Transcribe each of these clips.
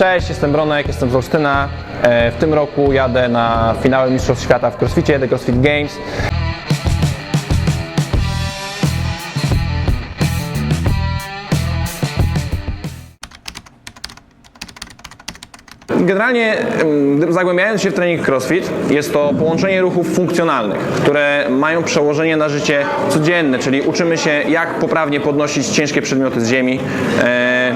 Cześć, jestem Bronek, jestem z Olsztyna. E, W tym roku jadę na finały Mistrzostw Świata w CrossFicie, The CrossFit Games. Generalnie, zagłębiając się w trening CrossFit, jest to połączenie ruchów funkcjonalnych, które mają przełożenie na życie codzienne, czyli uczymy się, jak poprawnie podnosić ciężkie przedmioty z ziemi. E,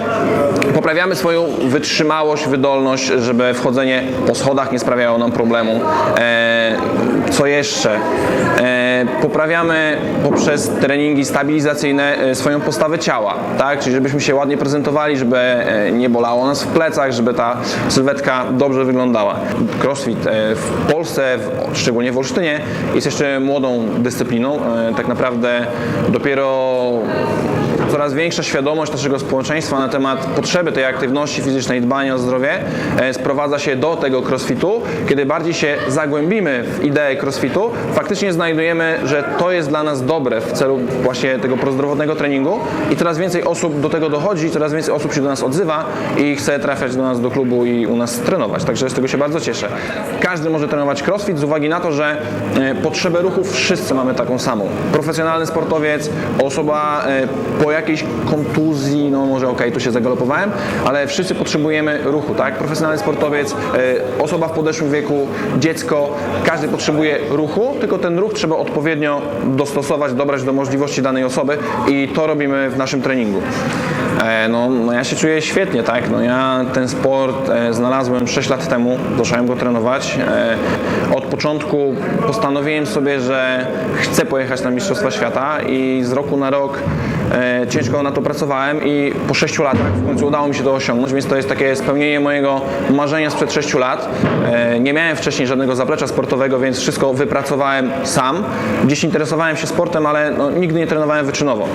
poprawiamy swoją wytrzymałość, wydolność, żeby wchodzenie po schodach nie sprawiało nam problemu. E, co jeszcze? Poprawiamy poprzez treningi stabilizacyjne e, swoją postawę ciała, tak? Czyli żebyśmy się ładnie prezentowali, żeby e, nie bolało nas w plecach, żeby ta sylwetka dobrze wyglądała. CrossFit e, w Polsce, szczególnie w Olsztynie, jest jeszcze młodą dyscypliną. Tak naprawdę dopiero coraz większa świadomość naszego społeczeństwa na temat potrzeby tej aktywności fizycznej, dbania o zdrowie e, sprowadza się do tego crossfitu. Kiedy bardziej się zagłębimy w ideę crossfitu, faktycznie znajdujemy, że to jest dla nas dobre w celu właśnie tego prozdrowotnego treningu i coraz więcej osób do tego dochodzi, coraz więcej osób się do nas odzywa i chce trafiać do nas do klubu i u nas trenować. Także z tego się bardzo cieszę. Każdy może trenować crossfit z uwagi na to, że e, potrzebę ruchów wszyscy mamy taką samą. Profesjonalny sportowiec, osoba e, po jakiejś kontuzji, no może okej, tu się zagalopowałem, ale wszyscy potrzebujemy ruchu, tak? Profesjonalny sportowiec, e, osoba w podeszłym wieku, dziecko, każdy potrzebuje ruchu, tylko ten ruch trzeba odpowiednio dostosować, dobrać do możliwości danej osoby i to robimy w naszym treningu. E, No, no ja się czuję świetnie, tak? No ja ten sport e, znalazłem 6 lat temu, zacząłem go trenować. E, od początku postanowiłem sobie, że chcę pojechać na Mistrzostwa Świata i z roku na rok ciężko na to pracowałem i po 6 latach w końcu udało mi się to osiągnąć, więc to jest takie spełnienie mojego marzenia sprzed 6 lat. Nie miałem wcześniej żadnego zaplecza sportowego, więc wszystko wypracowałem sam. Gdzieś interesowałem się sportem, ale no, nigdy nie trenowałem wyczynowo.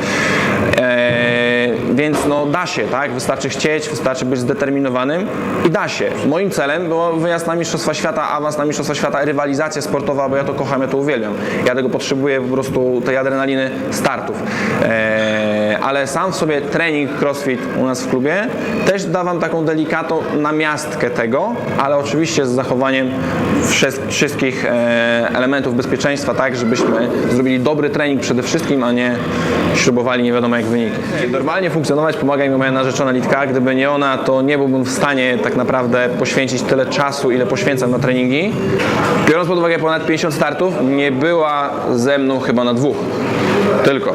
Więc no da się, tak? Wystarczy chcieć, wystarczy być zdeterminowanym i da się. Moim celem było wyjazd na Mistrzostwa Świata, awans na Mistrzostwa Świata, rywalizacja sportowa, bo ja to kocham, ja to uwielbiam. Ja tego potrzebuję po prostu tej adrenaliny startów. E, ale sam w sobie trening crossfit u nas w klubie też da Wam taką delikatną namiastkę tego, ale oczywiście z zachowaniem wszystkich e, elementów bezpieczeństwa, tak, żebyśmy zrobili dobry trening przede wszystkim, a nie śrubowali nie wiadomo jak wyniki. Normalnie funkcjonować pomaga mi moja narzeczona Litka. Gdyby nie ona, to nie byłbym w stanie tak naprawdę poświęcić tyle czasu, ile poświęcam na treningi. Biorąc pod uwagę ponad 50 startów, nie była ze mną chyba na dwóch. Tylko.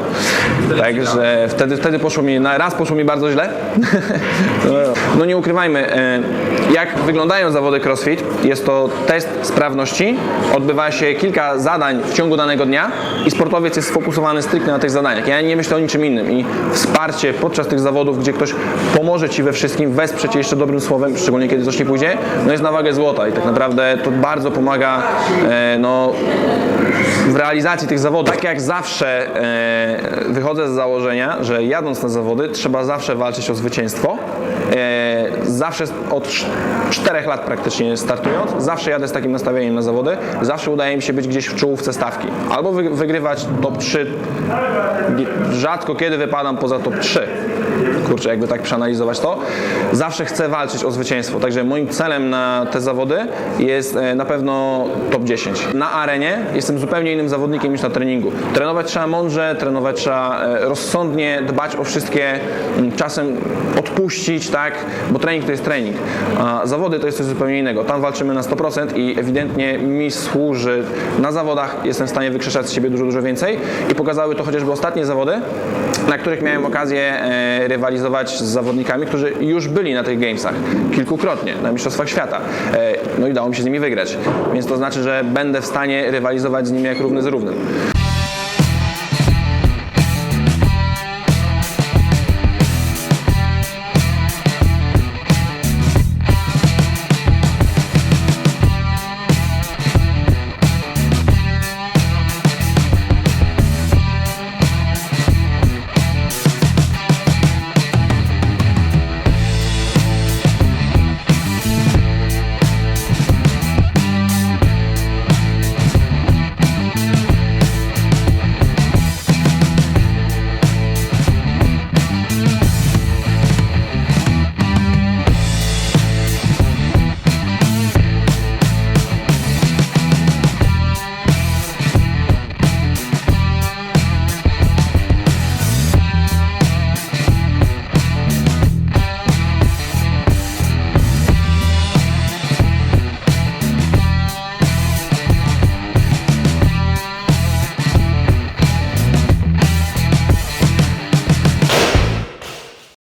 Także wtedy, wtedy poszło mi, na raz poszło mi bardzo źle. No nie ukrywajmy, e, jak wyglądają zawody CrossFit, jest to test sprawności, odbywa się kilka zadań w ciągu danego dnia i sportowiec jest sfokusowany stricte na tych zadaniach. Ja nie myślę o niczym innym i wsparcie podczas tych zawodów, gdzie ktoś pomoże Ci we wszystkim, wesprze Cię jeszcze dobrym słowem, szczególnie kiedy coś nie pójdzie, no jest na wagę złota i tak naprawdę to bardzo pomaga e, no, w realizacji tych zawodów. Tak jak zawsze e, wychodzę z założenia, że jadąc na zawody trzeba zawsze walczyć o zwycięstwo. Zawsze od cz- czterech lat praktycznie startując, zawsze jadę z takim nastawieniem na zawody. Zawsze udaje mi się być gdzieś w czołówce stawki. Albo wy, wygrywać top 3. Rzadko kiedy wypadam poza top 3 kurczę, jakby tak przeanalizować to, zawsze chcę walczyć o zwycięstwo. Także moim celem na te zawody jest e, na pewno top 10. Na arenie jestem zupełnie innym zawodnikiem niż na treningu. Trenować trzeba mądrze, trenować trzeba e, rozsądnie, dbać o wszystkie, czasem odpuścić, tak, bo trening to jest trening. A zawody to jest coś zupełnie innego. Tam walczymy na 100% i ewidentnie mi służy na zawodach, jestem w stanie wykrzeszać z siebie dużo, dużo więcej i pokazały to chociażby ostatnie zawody, na których miałem okazję e, rywalizować z zawodnikami, którzy już byli na tych gamesach kilkukrotnie, na Mistrzostwach Świata. E, no i udało mi się z nimi wygrać. Więc to znaczy, że będę w stanie rywalizować z nimi jak równy z równym.